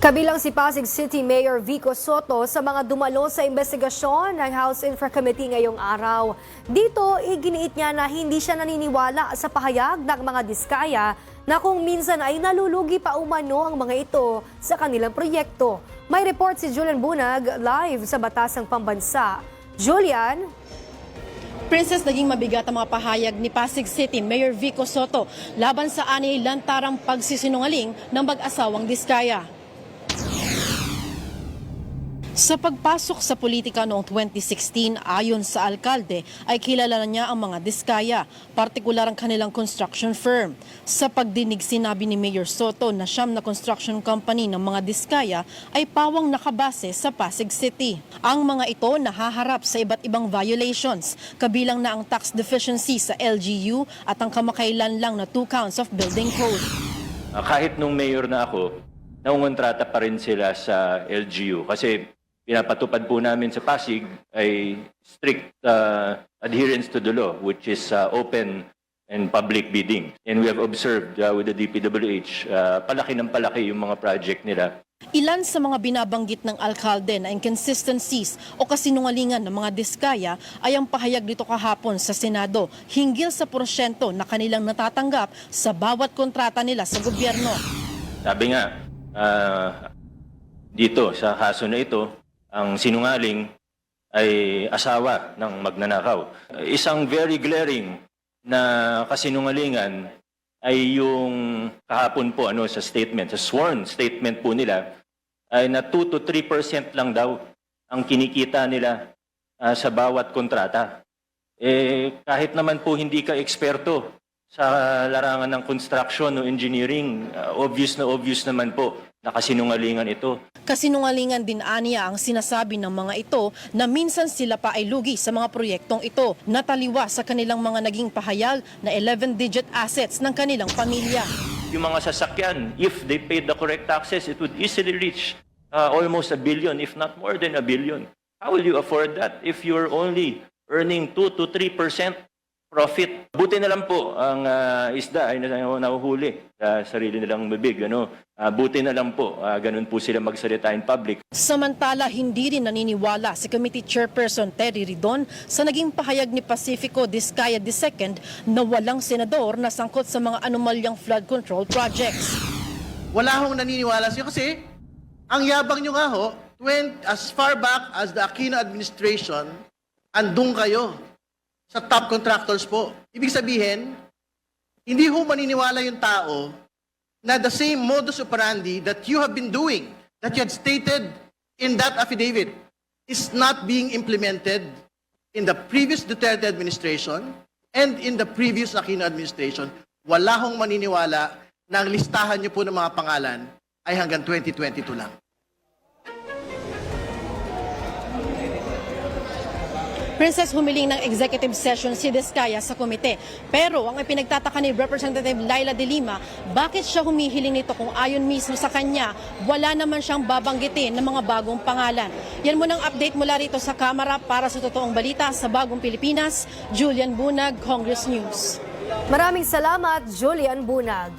Kabilang si Pasig City Mayor Vico Soto sa mga dumalo sa investigasyon ng House Infra Committee ngayong araw. Dito, iginiit niya na hindi siya naniniwala sa pahayag ng mga diskaya na kung minsan ay nalulugi pa umano ang mga ito sa kanilang proyekto. May report si Julian Bunag live sa Batasang Pambansa. Julian? Princess, naging mabigat ang mga pahayag ni Pasig City Mayor Vico Soto laban sa ani lantarang pagsisinungaling ng mag-asawang Diskaya. Sa pagpasok sa politika noong 2016, ayon sa alkalde, ay kilala na niya ang mga diskaya, partikular ang kanilang construction firm. Sa pagdinig sinabi ni Mayor Soto na siyam na construction company ng mga diskaya ay pawang nakabase sa Pasig City. Ang mga ito nahaharap sa iba't ibang violations, kabilang na ang tax deficiency sa LGU at ang kamakailan lang na two counts of building code. Ah, kahit nung mayor na ako, nangungontrata pa rin sila sa LGU kasi pinapatupad po namin sa Pasig ay strict uh, adherence to the law which is uh, open and public bidding. And we have observed uh, with the DPWH, uh, palaki ng palaki yung mga project nila. Ilan sa mga binabanggit ng alkalde na inconsistencies o kasinungalingan ng mga diskaya ay ang pahayag dito kahapon sa Senado hinggil sa porsyento na kanilang natatanggap sa bawat kontrata nila sa gobyerno. Sabi nga, ah, dito sa kaso na ito, ang sinungaling ay asawa ng magnanakaw. Isang very glaring na kasinungalingan ay yung kahapon po ano sa statement, sa sworn statement po nila ay na 2 to 3% lang daw ang kinikita nila ah, sa bawat kontrata. Eh kahit naman po hindi ka eksperto sa larangan ng construction o engineering, ah, obvious na obvious naman po na kasinungalingan ito. Kasinungalingan din aniya ang sinasabi ng mga ito na minsan sila pa ay lugi sa mga proyektong ito. Nataliwa sa kanilang mga naging pahayag na 11-digit assets ng kanilang pamilya. Yung mga sasakyan, if they paid the correct taxes, it would easily reach uh, almost a billion, if not more than a billion. How will you afford that if you're only earning 2 to 3 percent profit? Buti na lang po ang uh, isda ay na- nahuhuli sa sarili nilang bibig. Ano? Uh, buti na lang po, uh, ganun po sila magsalita in public. Samantala, hindi rin naniniwala si Committee Chairperson Terry Ridon sa naging pahayag ni Pacifico Discaya II na walang senador na sangkot sa mga anomalyang flood control projects. Wala akong naniniwala sa'yo kasi ang yabang nyo nga ho, 20, as far back as the Aquino administration, andun kayo sa top contractors po. Ibig sabihin, hindi ho maniniwala yung tao na the same modus operandi that you have been doing, that you had stated in that affidavit, is not being implemented in the previous Duterte administration and in the previous Aquino administration. Wala hong maniniwala na ang listahan niyo po ng mga pangalan ay hanggang 2022 lang. Princess humiling ng executive session si Discaya sa komite. Pero ang ipinagtataka ni Representative Laila de Lima, bakit siya humihiling nito kung ayon mismo sa kanya, wala naman siyang babanggitin ng mga bagong pangalan. Yan munang update mula rito sa Kamara para sa totoong balita sa Bagong Pilipinas, Julian Bunag, Congress News. Maraming salamat, Julian Bunag.